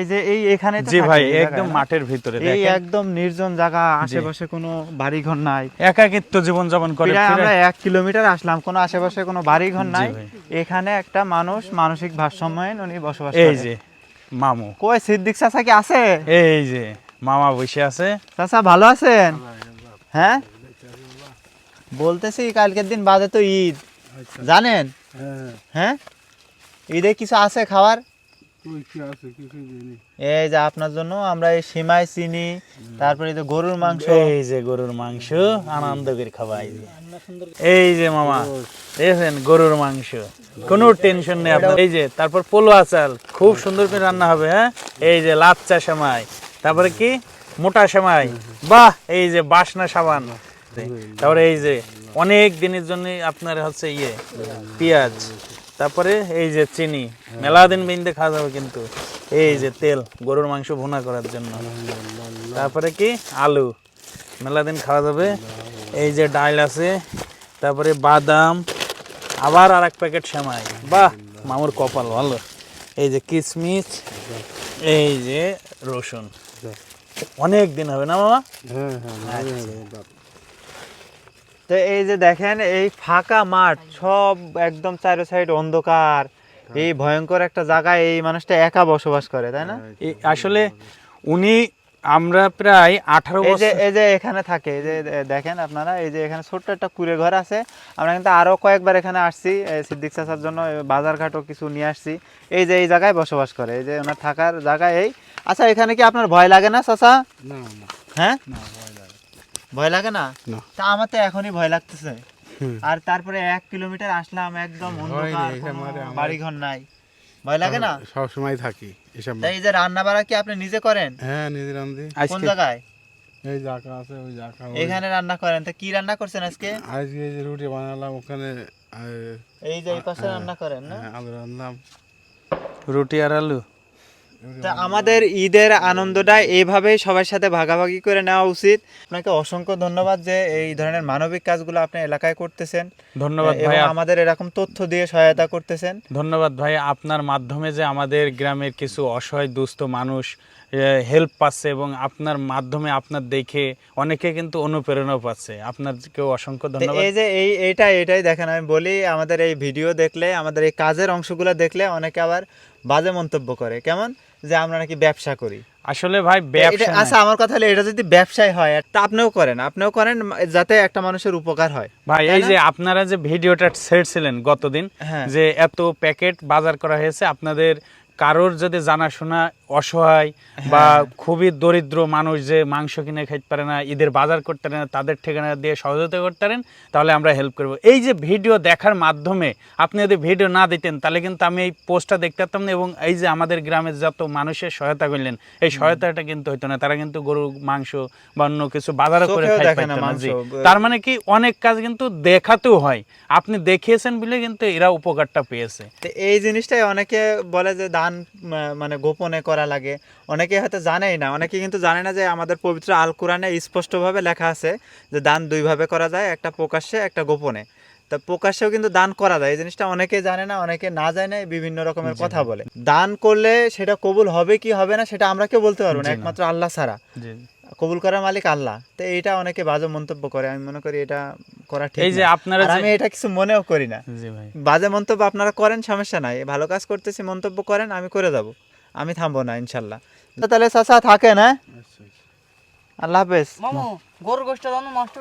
এই যে এই এখানে জি ভাই একদম মাঠের ভিতরে এই একদম নির্জন জায়গা আশেপাশে কোনো বাড়িঘর নাই। একাকিত্ব জীবন যাপন করে আমরা এক কিলোমিটার আসলাম কোনো আশেপাশে কোনো বাড়িঘর নাই। এখানে একটা মানুষ মানসিক ভারসাম্যহীন উনি বসবাস এই যে মামু। কই সিদ্দিক চাচা কি আছে? এই যে মামা বসে আছে। চাচা ভালো আছেন? হ্যাঁ? বলতেছি কালকের দিন বাদে তো ঈদ। জানেন? হ্যাঁ। ঈদে কিছু আছে খাবার এই যে আপনার জন্য আমরা এই সিমাই চিনি, তারপরে যে গরুর মাংস। এই যে গরুর মাংস এই যে মামা দেখেন গরুর মাংস? কোনো টেনশন নেই আপনার। এই যে, তারপর খুব সুন্দর করে রান্না হবে হ্যাঁ? এই যে লাচ্চা সেমাই, তারপরে কি? মোটা সেমাই। বাহ, এই যে বাসনা সাবান। তারপরে এই যে অনেক দিনের জন্য আপনার হচ্ছে ইয়ে পেঁয়াজ। তারপরে এই যে চিনি মেলা দিন বিন্দে খাওয়া যাবে কিন্তু। এই যে তেল গরুর মাংস ভুনা করার জন্য। তারপরে কি? আলু। মেলা দিন খাওয়া যাবে। এই যে ডাল আছে। তারপরে বাদাম। আবার আর এক প্যাকেট সেমাই। বাহ! মামুর কপাল ভালো। এই যে কিশমিশ এই যে রসুন। অনেক দিন হবে না মামা? তো এই যে দেখেন এই ফাঁকা মাঠ সব একদম চারো সাইড অন্ধকার। এই ভয়ঙ্কর একটা জায়গায় এই মানুষটা একা বসবাস করে তাই না? এই আসলে উনি আমরা প্রায় আঠারো এই যে এই যে এখানে থাকে এই যে দেখেন আপনারা এই যে এখানে ছোট্ট একটা কুড়ে ঘর আছে। আমরা কিন্তু আরও কয়েকবার এখানে আসছি এই সিদ্দিক চাচার জন্য এই বাজার ঘাটও কিছু নিয়ে আসছি। এই যে এই জায়গায় বসবাস করে এই যে ওনার থাকার জায়গায় এই। আচ্ছা এখানে কি আপনার ভয় লাগে না চাচা? না না। হ্যাঁ? ভয় লাগে না? না। তা আমার তো এখনই ভয় লাগতেছে। আর তারপরে এক কিলোমিটার আসলাম একদম কোনো বাড়িঘর নাই। ভয় লাগে না? সব সময় থাকি এসব তাই এই যে রান্না বাড়া কি আপনি নিজে করেন? হ্যাঁ নিজে রান্ধি। কোন জায়গায়? এই জাকা আছে ওই ওই- এখানে রান্না করেন। তা কি রান্না করছেন আজকে? আজকে এই যে রুটি বানালাম ওখানে এই যে এই পাশে রান্না করেন না? হ্যাঁ, আলু রান্নাম। রুটি আর আলু? তা আমাদের ঈদের আনন্দটা এইভাবেই সবার সাথে ভাগাভাগি করে নেওয়া উচিত। আপনাকে অসংখ্য ধন্যবাদ যে এই ধরনের মানবিক কাজগুলো আপনি এলাকায় করতেছেন। ধন্যবাদ ভাই আমাদের এরকম তথ্য দিয়ে সহায়তা করতেছেন। ধন্যবাদ ভাই আপনার মাধ্যমে যে আমাদের গ্রামের কিছু অসহায় দুস্থ মানুষ হেল্প পাচ্ছে এবং আপনার মাধ্যমে আপনার দেখে অনেকে কিন্তু অনুপ্রেরণা পাচ্ছে। আপনাকেও অসংখ্য ধন্যবাদ। এই যে এই এইটা এটাই দেখেন আমি বলি আমাদের এই ভিডিও দেখলে আমাদের এই কাজের অংশগুলো দেখলে অনেকে আবার বাজে মন্তব্য করে। কেমন? যে আমরা নাকি ব্যবসা করি। আসলে ভাই ব্যবসা আচ্ছা আমার কথা হলো এটা যদি ব্যবসায় হয় তা আপনিও করেন আপনিও করেন যাতে একটা মানুষের উপকার হয়। ভাই এই যে আপনারা যে ভিডিওটা ছেড়েছিলেন গতদিন হ্যাঁ। যে এত প্যাকেট বাজার করা হয়েছে আপনাদের কারোর যদি জানাশোনা অসহায় বা হ্যাঁ। খুবই দরিদ্র মানুষ যে মাংস কিনে খাইতে পারে না ঈদের বাজার করতে পারে না তাদের ঠিকানা দিয়ে সহযোগিতা করতে পারেন তাহলে আমরা হেল্প করব। এই যে ভিডিও দেখার মাধ্যমে আপনি যদি ভিডিও না দিতেন তাহলে কিন্তু আমি এই পোস্টটা দেখতে পারতাম না এবং এই যে আমাদের গ্রামের যত মানুষের সহায়তা করলেন এই সহায়তাটা কিন্তু হইতো না। তারা কিন্তু গরু মাংস বা অন্য কিছু বাজারও করে খাইতে না। তার মানে কি অনেক কাজ কিন্তু দেখাতেও হয়। আপনি দেখিয়েছেন বলে কিন্তু এরা উপকারটা পেয়েছে। এই জিনিসটাই অনেকে বলে যে দান মানে গোপনে করা লাগে। অনেকে হয়তো জানেই না। অনেকে কিন্তু জানে না যে আমাদের পবিত্র আল কোরআনে স্পষ্টভাবে লেখা আছে যে দান দুইভাবে করা যায় একটা প্রকাশ্যে একটা গোপনে। তা প্রকাশ্যেও কিন্তু দান করা যায়। এই জিনিসটা অনেকে জানে না অনেকে না জানে বিভিন্ন রকমের কথা বলে। দান করলে সেটা কবুল হবে কি হবে না সেটা আমরা কেউ বলতে পারব না। একমাত্র আল্লাহ ছাড়া। কবুল করার মালিক আল্লাহ। তো এইটা অনেকে বাজে মন্তব্য করে। আমি মনে করি এটা করা ঠিক এই যে আপনারা আমি এটা কিছু মনেও করি না। বাজে মন্তব্য আপনারা করেন সমস্যা নাই। ভালো কাজ করতেছি মন্তব্য করেন আমি করে যাব। আমি থামবো না ইনশাল্লাহ। তো তাহলে চাচা থাকে না আচ্ছা, আচ্ছা। আল্লাহ হাফেজ। মামু গরু গোষ্ঠ নষ্ট